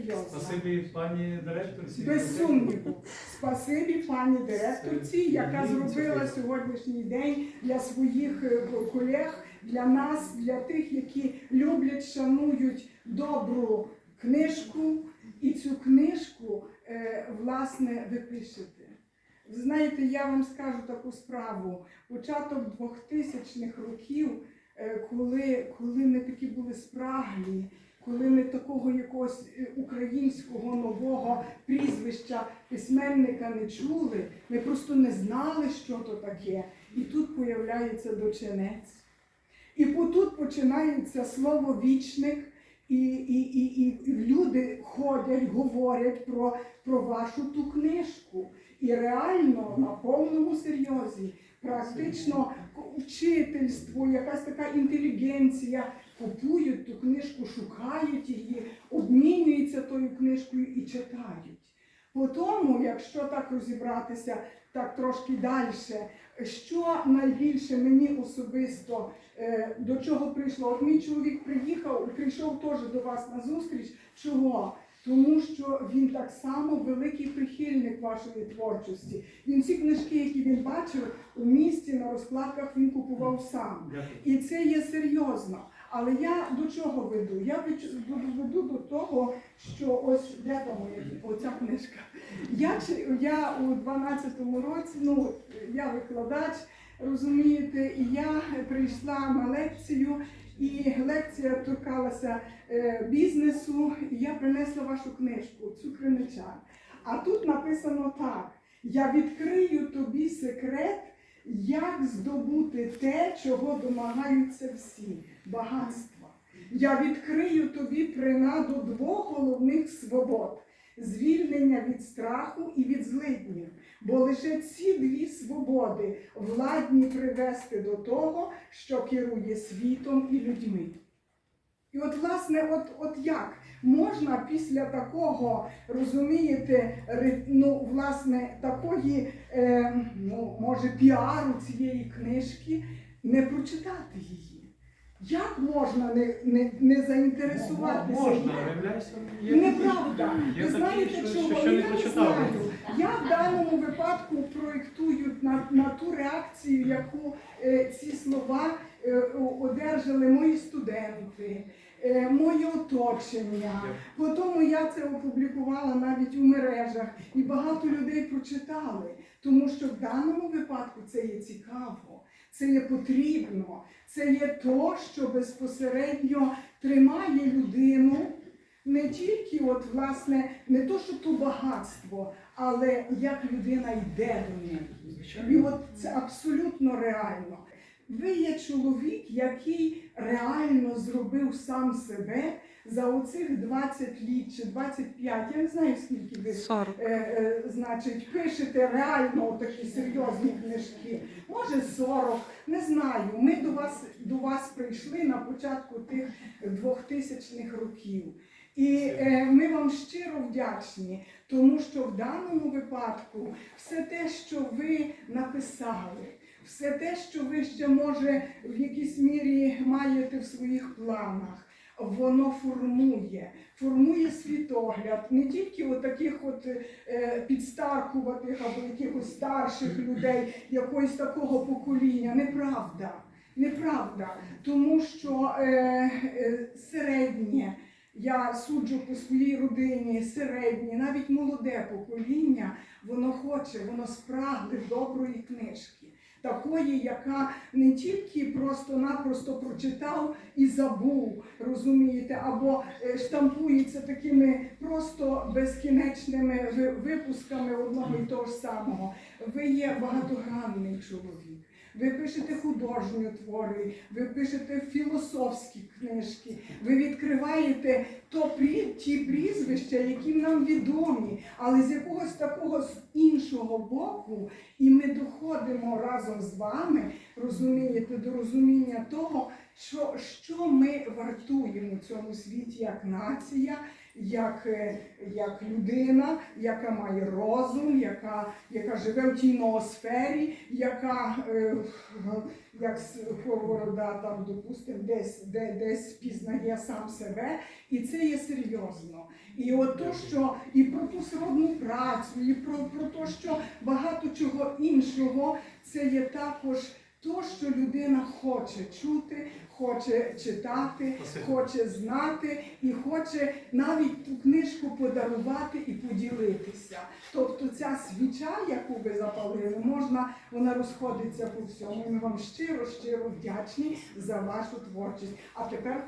серйозна. Спасибі пані директорці. Без сумніву. Спасибі пані директорці, яка зробила сьогоднішній день для своїх е, колег, для нас, для тих, які люблять, шанують добру книжку. І цю книжку, е, власне, ви пишете. Ви знаєте, я вам скажу таку справу. Початок 2000-х років, е, коли, коли ми такі були спраглі, коли ми такого якогось е, українського нового прізвища письменника не чули, ми просто не знали, що то таке. І тут появляється дочинець. І тут починається слово вічник, і, і, і, і люди ходять, говорять про, про вашу ту книжку. І реально на повному серйозі, практично вчительство, якась така інтелігенція купують ту книжку, шукають її, обмінюються тою книжкою і читають. По тому, якщо так розібратися так трошки далі, що найбільше мені особисто е, до чого прийшло? От мій чоловік приїхав, прийшов теж до вас на зустріч. Чого? Тому що він так само великий прихильник вашої творчості. Він всі книжки, які він бачив у місті на розкладках, він купував сам. І це є серйозно. Але я до чого веду? Я веду- до того, що ось де там оця книжка. Я, я у 12-му році, ну я викладач, розумієте, і я прийшла на лекцію, і лекція торкалася е, бізнесу, і я принесла вашу книжку, цю кринича. А тут написано так: я відкрию тобі секрет, як здобути те, чого домагаються всі багатства. Я відкрию тобі принаду двох головних свобод звільнення від страху і від злиднів. Бо лише ці дві свободи владні привести до того, що керує світом і людьми. І от, власне, от, от як можна після такого, розумієте, ну, власне, такої, е, ну, може, піару цієї книжки не прочитати її? Як можна не, не, не заінтересуватися? Можна, виявляється, є Неправда. Є Ви такі, знаєте, що- чого? що не я не прочитали. знаю. Я в даному випадку проєктую на, на ту реакцію, яку е, ці слова е, одержали мої студенти, е, моє оточення. Потім я це опублікувала навіть у мережах, і багато людей прочитали, тому що в даному випадку це є цікаво, це є потрібно, це є то, що безпосередньо тримає людину не тільки, от, власне, не то, що то багатство, але як людина йде до неї. І от це абсолютно реально. Ви є чоловік, який реально зробив сам себе за оцих 20 літ чи 25, я не знаю скільки ви 40. е, е, значить, пишете реально такі серйозні книжки. Може 40, не знаю. Ми до вас, до вас прийшли на початку тих 2000-х років. І е, ми вам щиро вдячні, тому що в даному випадку все те, що ви написали, все те, що ви ще може в якійсь мірі маєте в своїх планах, воно формує, формує світогляд не тільки от таких от е, підстаркуватих або якихось старших людей, якогось такого покоління. Неправда. Неправда. Тому що е, е, середнє. Я суджу по своїй родині, середнє, навіть молоде покоління, воно хоче, воно спрагле доброї книжки, такої, яка не тільки просто-напросто прочитав і забув, розумієте, або е, штампується такими просто безкінечними випусками одного і того ж самого. Ви є багатогранний чоловік. Ви пишете художні твори, ви пишете філософські книжки, ви відкриваєте то ті прізвища, які нам відомі, але з якогось такого з іншого боку, і ми доходимо разом з вами, розумієте, до розуміння того, що, що ми вартуємо в цьому світі як нація, як, е, як людина, яка має розум, яка, яка живе в тій ноосфері, яка, е, як Сковорода, там, допустимо, десь, де, десь пізнає сам себе, і це є серйозно. І от то, що і про ту сродну працю, і про, про те, що багато чого іншого, це є також то, що людина хоче чути, хоче читати, хоче знати і хоче навіть ту книжку подарувати і поділитися. Тобто ця свіча, яку ви запалили, можна, вона розходиться по всьому. Ми вам щиро, щиро вдячні за вашу творчість. А тепер